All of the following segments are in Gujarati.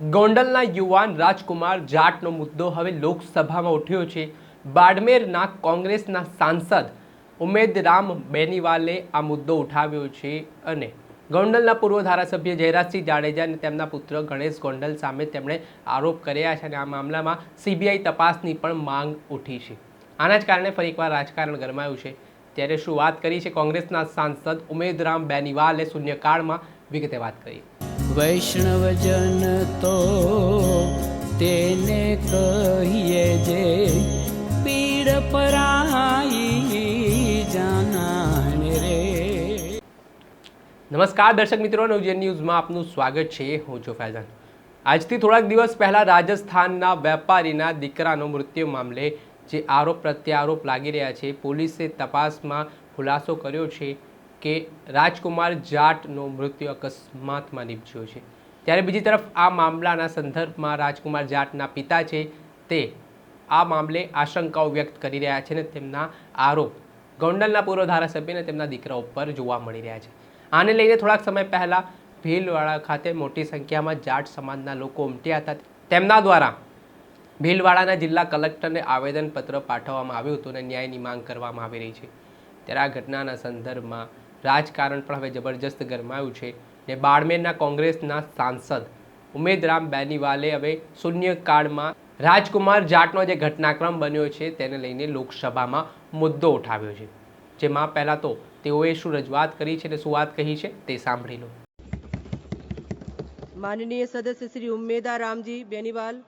ગોંડલના યુવાન રાજકુમાર જાટનો મુદ્દો હવે લોકસભામાં ઉઠ્યો છે. બાડમેરના કોંગ્રેસના સાંસદ ઉમેદરામ બેનીવાલે આ મુદ્દો ઉઠાવ્યો છે અને ગોંડલના પૂર્વ ધારાસભ્ય જયરાજસિંહ જાડેજા અને તેમના પુત્ર ગણેશ ગોંડલ સામે તેમણે આરોપ કર્યા છે અને આ મામલામાં સીબીઆઈ તપાસની પણ માંગ ઉઠી છે. આના જ કારણે ફરી એકવાર રાજકારણ ગરમાયું છે. ત્યારે શું વાત કરી છે કોંગ્રેસના સાંસદ ઉમેદરામ બેનીવાલે? શૂન્યકાળમાં વિગતે વાત કરી વૈષ્ણવજન તો તેને કહીએ જે પીડ પરાઈ જાનાને રે. નમસ્કાર દર્શક મિત્રો નવજન ન્યૂઝમાં આપનું સ્વાગત છે. હું છું ફૈઝાન. આજથી થોડાક દિવસ પહેલાં રાજસ્થાનના વેપારીના દીકરાનો મૃત્યુ મામલે જે આરોપ પ્રત્યારોપ લાગી રહ્યા છે, પોલીસે તપાસમાં ખુલાસો કર્યો છે. કે રાજકુમાર જાટનો મૃત્યુ અકસ્માતમાં નીપજ્યો છે. ત્યારે બીજી તરફ આ મામલાના સંદર્ભમાં રાજકુમાર જાટના પિતા છે તે આ મામલે આશંકાઓ વ્યક્ત કરી રહ્યા છે અને તેમના આરોપ ગોંડલના પૂર્વ ધારાસભ્યને તેમના દીકરા ઉપર જોવા મળી રહ્યા છે. આને લઈને થોડાક સમય પહેલા ભીલવાડા ખાતે મોટી સંખ્યામાં જાટ સમાજના લોકો ઉમટ્યા હતા. તેમના દ્વારા ભીલવાડાના જિલ્લા કલેક્ટરને આવેદનપત્ર પાઠવવામાં આવ્યું હતું અને ન્યાયની માંગ કરવામાં આવી રહી છે. ત્યારે આ ઘટનાના સંદર્ભમાં રાજકારણ પણ હવે જબરજસ્ત ગરમાયું છે ને બાડમેરના કોંગ્રેસના સાંસદ ઉમેદરામ બેનીવાલે હવે શૂન્યકાળમાં રાજકુમાર જાટનો જે ઘટનાક્રમ બન્યો છે તેને લઈને લોકસભામાં મુદ્દો ઉઠાવ્યો છે જેમાં પહેલાં તો તેઓએ શું રજૂઆત કરી છે અને શું વાત કહી છે તે સાંભળી લો माननीय सदस्य श्री उम्मेदा राम जी बेनीवाल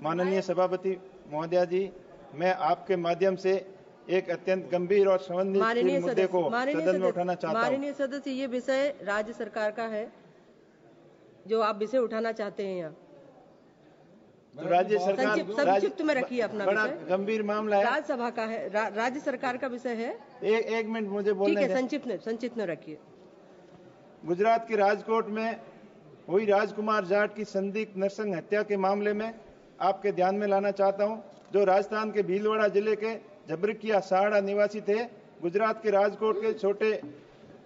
माननीय सभापति महोदया जी मैं आपके माध्यम से एक अत्यंत गंभीर और संबंधित मुद्दे को सदन में उठाना चाहता हूँ। माननीय सदस्य ये विषय राज्य सरकार का है जो आप विषय उठाना चाहते हैं यहाँ। तो राज्य सरकार संक्षिप्त में रखिए अपना बड़ा गंभीर मामला है। राज्यसभा का है। रा, राज्य सरकार का विषय है। एक एक मिनट मुझे बोलने ठीक है संक्षिप्त में संक्षिप्त में रखिए। गुजरात के राजकोट में हुई राजकुमार जाट की संदिग्ध नरसंग हत्या के मामले में आपके ध्यान में लाना चाहता हूँ। जो राजस्थान के भीलवाड़ा ज़िले के जबरकिया सहाड़ा निवासी थे। गुजरात के राजकोट के छोटे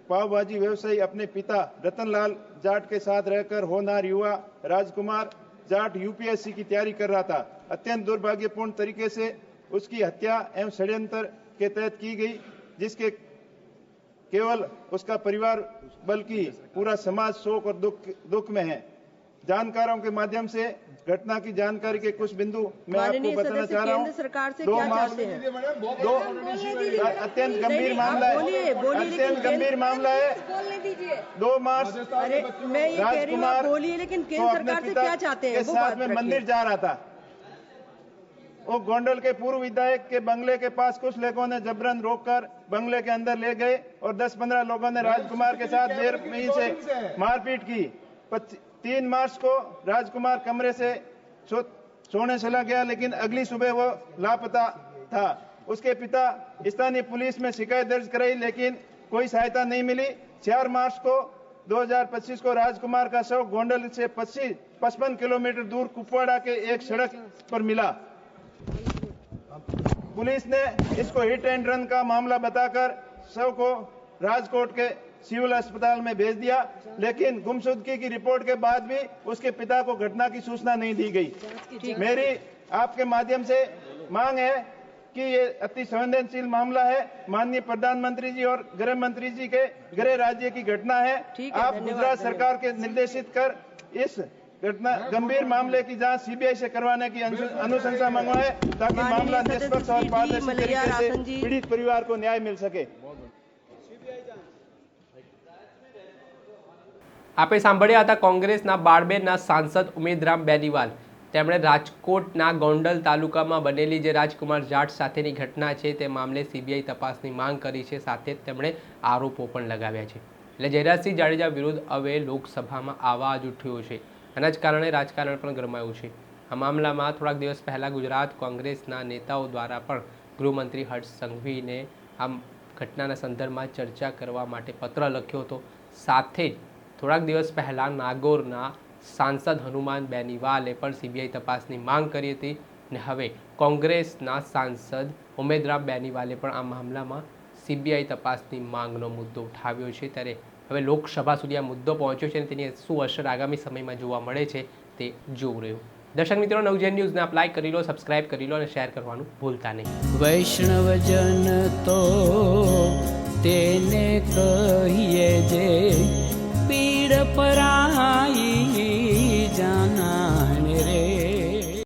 पाव भाजी व्यवसायी अपने पिता रतनलाल जाट के साथ रहकर होनार युवा राजकुमार जाट यूपीएससी की तैयारी कर रहा था। अत्यंत दुर्भाग्यपूर्ण तरीके से उसकी हत्या एवं षड्यंत्र के तहत की गई, जिसके केवल उसका परिवार, बल्कि पूरा समाज शोक और दुख दुख में है। जानकारों के माध्यम से घटना की जानकारी के कुछ बिंदु मैं आपको बताना चाह रहा हूँ। सरकार से दो चाहते हैं? दो अत्यंत गंभीर मामला है। अत्यंत गंभीर मामला है। दो मार्च अरे मैं ये कह रही हूँ बोलिए लेकिन तो केंद्र अपने सरकार से पिता क्या चाहते हैं? के साथ में मंदिर जा रहा था। वो गोंडल के पूर्व विधायक के बंगले के पास कुछ लोगों ने जबरन रोककर बंगले के अंदर ले गए और 10-15 लोगों ने राजकुमार के साथ देर में से मारपीट की। तीन मार्च को राजकुमार कमरे से सोने चला गया, लेकिन अगली सुबह वो लापता था। उसके पिता स्थानीय पुलिस में शिकायत दर्ज कराई, लेकिन कोई सहायता नहीं मिली। चार मार्च को 2025 को राजकुमार का शव गोंडल से 25 पचपन किलोमीटर दूर कुपवाड़ा के एक सड़क पर मिला। पुलिस ने इसको हिट एंड रन का मामला बताकर शव को राजकोट के सिविल अस्पताल में भेज दिया लेकिन गुमशुदगी की रिपोर्ट के बाद भी उसके पिता को घटना की सूचना नहीं दी गई। मेरी आपके माध्यम से मांग है कि ये अति संवेदनशील मामला है। माननीय प्रधानमंत्री जी और गृह मंत्री जी के गृह राज्य की घटना है। है, आप गुजरात सरकार के निर्देशित कर इस घटना गंभीर मामले की जाँच सीबीआई से करवाने की अनुशं- अनुशंसा मंगवाए ताकि मामला निष्पक्ष और पारदर्शी तरीके से पीड़ित परिवार को न्याय मिल सके। આપે સાંભળ્યા હતા કોંગ્રેસના બાળબેરના સાંસદ ઉમેદરામ બેનીવાલ. તેમણે રાજકોટના ગોંડલ તાલુકામાં બનેલી જે રાજકુમાર જાટ સાથેની ઘટના છે તે મામલે સીબીઆઈ તપાસની માંગ કરી છે, સાથે જ તેમણે આરોપો પણ લગાવ્યા છે. એટલે જયરાજસિંહ જાડેજા વિરુદ્ધ હવે લોકસભામાં અવાજ ઉઠ્યો છે આના જ કારણે રાજકારણ પણ ગરમાયું છે. આ મામલામાં થોડાક દિવસ પહેલાં ગુજરાત કોંગ્રેસના નેતાઓ દ્વારા પણ ગૃહમંત્રી હર્ષ સંઘવીને આ ઘટનાના સંદર્ભમાં ચર્ચા કરવા માટે પત્ર લખ્યો હતો. સાથે જ થોડાક દિવસ પહેલાં નાગોરના સાંસદ હનુમાન બેનીવાલે પણ સીબીઆઈ તપાસની માંગ કરી હતી ને હવે કોંગ્રેસના સાંસદ ઉમેદરામ બેનીવાલે પણ આ મામલામાં સીબીઆઈ તપાસની માંગનો મુદ્દો ઉઠાવ્યો છે. ત્યારે હવે લોકસભા સુધી આ મુદ્દો પહોંચ્યો છે અને તેની શું અસર આગામી સમયમાં જોવા મળે છે તે જોવું રહ્યું. દર્શક મિત્રો, નવજેન ન્યૂઝને અપ્લાય કરી લો સબસ્ક્રાઇબ કરી લો અને શેર કરવાનું ભૂલતા નહીં. વૈષ્ણવજન તો તેને કહીએ જે